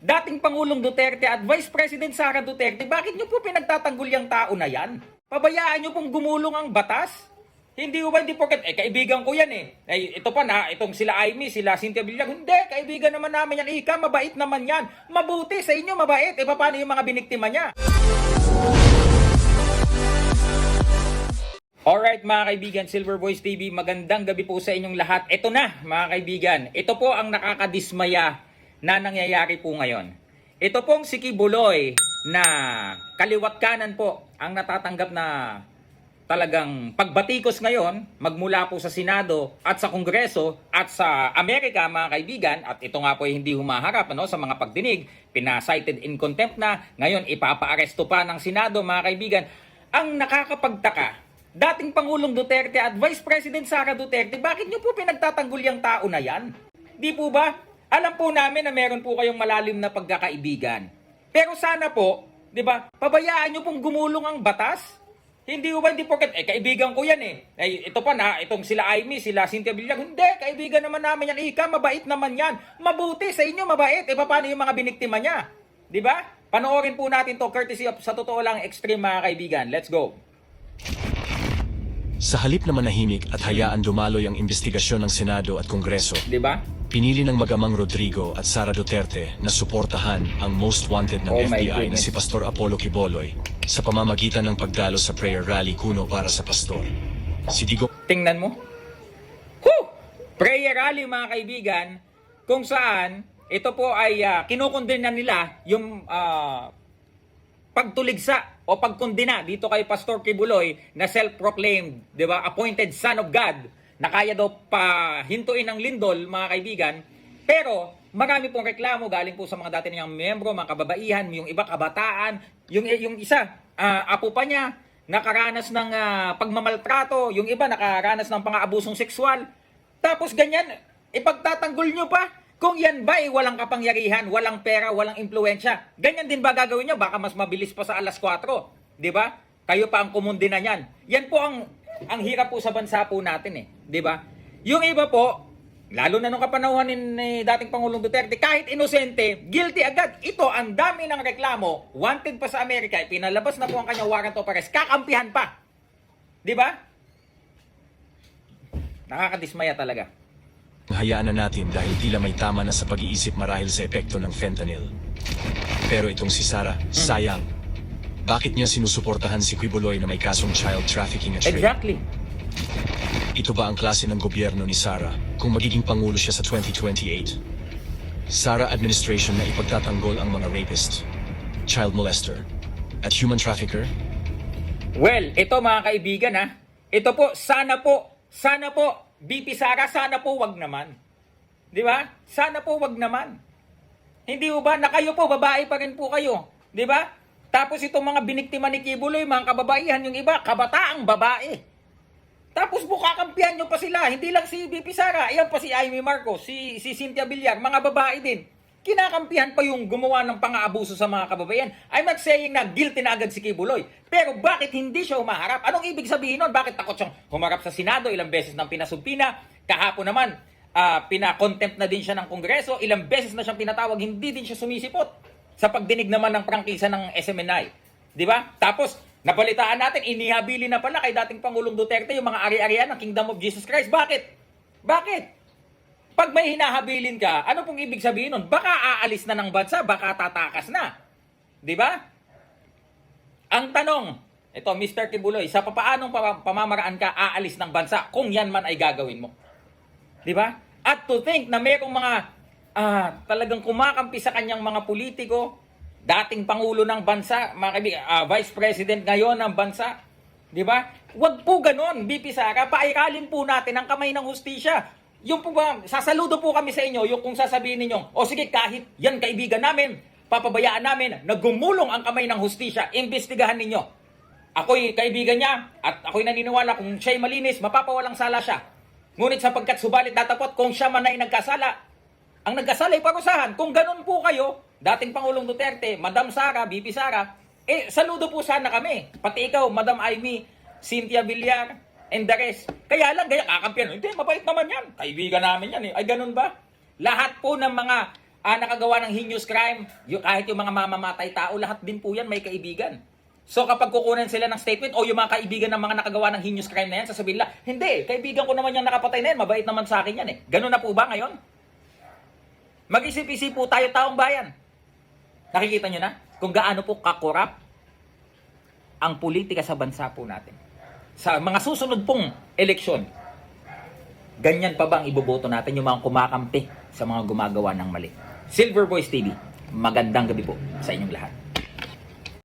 dating Pangulong Duterte at Vice President Sara Duterte, bakit nyo po pinagtatanggol yung tao na yan? Pabayaan nyo pong gumulong ang batas? Hindi ba hindi porket, eh kaibigan ko yan eh. Eh ito pa na, itong sila Amy, sila Cynthia Villar, hindi, kaibigan naman namin yan. Ika, mabait naman yan. Mabuti sa inyo, mabait. Eh paano yung mga biniktima niya? Alright mga kaibigan, Silver Voice TV, magandang gabi po sa inyong lahat. Ito na mga kaibigan, ito po ang nakakadismaya na nangyayari po ngayon. Ito pong si Kibuloy na kaliwat kanan po ang natatanggap na talagang pagbatikos ngayon magmula po sa Senado at sa Kongreso at sa Amerika mga kaibigan. At ito nga po ay hindi humaharap ano, sa mga pagdinig. Pinasighted in contempt na. Ngayon ipapaaresto pa ng Senado mga kaibigan. Ang nakakapagtaka dating Pangulong Duterte at Vice President Sara Duterte bakit niyo po pinagtatanggol yung tao na yan? Di po ba alam po namin na meron po kayong malalim na pagkakaibigan pero sana po 'di ba pabayaan niyo pong gumulong ang batas hindi ba hindi porket, eh kaibigan ko yan eh. eh ito pa na, itong sila Amy, sila Cynthia Villar, hindi, kaibigan naman namin yan. Ika, mabait naman yan. Mabuti sa inyo, mabait. Eh paano yung mga biniktima niya? Di ba? Panoorin po natin to courtesy of sa totoo lang extreme mga kaibigan. Let's go. Sa halip na manahimik at hayaan dumaloy ang investigasyon ng Senado at Kongreso, Di ba? pinili ng magamang Rodrigo at Sara Duterte na suportahan ang most wanted ng Oh FBI na si Pastor Apollo Quiboloy sa pamamagitan ng pagdalo sa prayer rally kuno para sa pastor. Si Digo Tingnan mo. Whew! Prayer rally mga kaibigan, kung saan ito po ay uh, kinukondena nila yung ah, pagtuligsa o pagkondena dito kay Pastor Kibuloy na self-proclaimed, 'di ba, appointed son of God na kaya daw pa hintuin ng lindol, mga kaibigan. Pero marami pong reklamo galing po sa mga dati niyang membro, mga kababaihan, yung iba kabataan, yung yung isa ah, apo pa niya nakaranas ng ah, pagmamaltrato, yung iba nakaranas ng pang-aabusong sexual. Tapos ganyan, ipagtatanggol nyo pa. Kung yan ba ay walang kapangyarihan, walang pera, walang impluensya, ganyan din ba gagawin nyo? Baka mas mabilis pa sa alas 4. Di ba? Kayo pa ang kumundi na yan. Yan po ang ang hirap po sa bansa po natin eh. Di ba? Yung iba po, lalo na nung kapanahuan ni, ni dating Pangulong Duterte, kahit inosente, guilty agad. Ito, ang dami ng reklamo, wanted pa sa Amerika, pinalabas na po ang kanyang warrant of arrest, kakampihan pa. Di ba? Nakakadismaya talaga. Hayaan na natin dahil tila may tama na sa pag-iisip marahil sa epekto ng fentanyl. Pero itong si Sara, sayang. Bakit niya sinusuportahan si Quiboloy na may kasong child trafficking at rape? Exactly. Ito ba ang klase ng gobyerno ni Sara kung magiging pangulo siya sa 2028? Sara administration na ipagtatanggol ang mga rapist, child molester, at human trafficker? Well, ito mga kaibigan ha. Ito po, sana po, sana po, BP Sara, sana po wag naman. Di ba? Sana po wag naman. Hindi po ba? Na kayo po, babae pa rin po kayo. Di ba? Tapos itong mga biniktima ni Kibuloy, mga kababaihan, yung iba, kabataang babae. Tapos po kakampihan nyo pa sila. Hindi lang si BP Sara, ayan pa si Amy Marcos, si, si Cynthia Villar, mga babae din. Kinakampihan pa yung gumawa ng pang-aabuso sa mga kababayan. I'm not saying na guilty na agad si Kibuloy. Pero bakit hindi siya humaharap? Anong ibig sabihin nun? Bakit takot siyang humarap sa Senado? Ilang beses nang pinasumpina. Kahapon naman, ah, pina-contempt na din siya ng Kongreso. Ilang beses na siyang pinatawag. Hindi din siya sumisipot sa pagdinig naman ng prangkisa ng SMNI. Di ba? Tapos, napalitaan natin, inihabili na pala kay dating Pangulong Duterte yung mga ari-arian ng Kingdom of Jesus Christ. Bakit? Bakit? Pag may hinahabilin ka, ano pong ibig sabihin nun? Baka aalis na ng bansa, baka tatakas na. Di ba? Ang tanong, ito Mr. Kibuloy, sa papaanong pa- pamamaraan ka aalis ng bansa kung yan man ay gagawin mo? Di ba? At to think na mayroong mga ah, talagang kumakampi sa kanyang mga politiko, dating pangulo ng bansa, mga kaibigan, ah, vice president ngayon ng bansa, di ba? Huwag po ganon, BP Sara, paikalin po natin ang kamay ng hustisya. Yung po ba, sasaludo po kami sa inyo, yung kung sasabihin ninyo, o sige, kahit yan kaibigan namin, papabayaan namin na gumulong ang kamay ng hustisya, imbestigahan ninyo. Ako'y kaibigan niya at ako'y naniniwala kung siya'y malinis, mapapawalang sala siya. Ngunit sapagkat subalit datapot kung siya man ay nagkasala, ang nagkasala ay parusahan. Kung ganun po kayo, dating Pangulong Duterte, Madam Sara, BP Sara, eh saludo po sana kami. Pati ikaw, Madam Amy, Cynthia Villar, and the rest. Kaya lang, kaya kakampiyan. Hindi, mabait naman yan. Kaibigan namin yan eh. Ay, ganun ba? Lahat po ng mga ah, nakagawa ng heinous crime, yung, kahit yung mga mamamatay tao, lahat din po yan may kaibigan. So kapag kukunin sila ng statement o yung mga kaibigan ng mga nakagawa ng heinous crime na yan, sasabihin nila, hindi, kaibigan ko naman yung nakapatay na yan, mabait naman sa akin yan eh. Ganun na po ba ngayon? Mag-isip-isip po tayo taong bayan. Nakikita nyo na kung gaano po kakorap ang politika sa bansa po natin. Sa mga susunod pong eleksyon, ganyan pa ba ang iboboto natin yung mga kumakampi sa mga gumagawa ng mali? Silver Voice TV, magandang gabi po sa inyong lahat.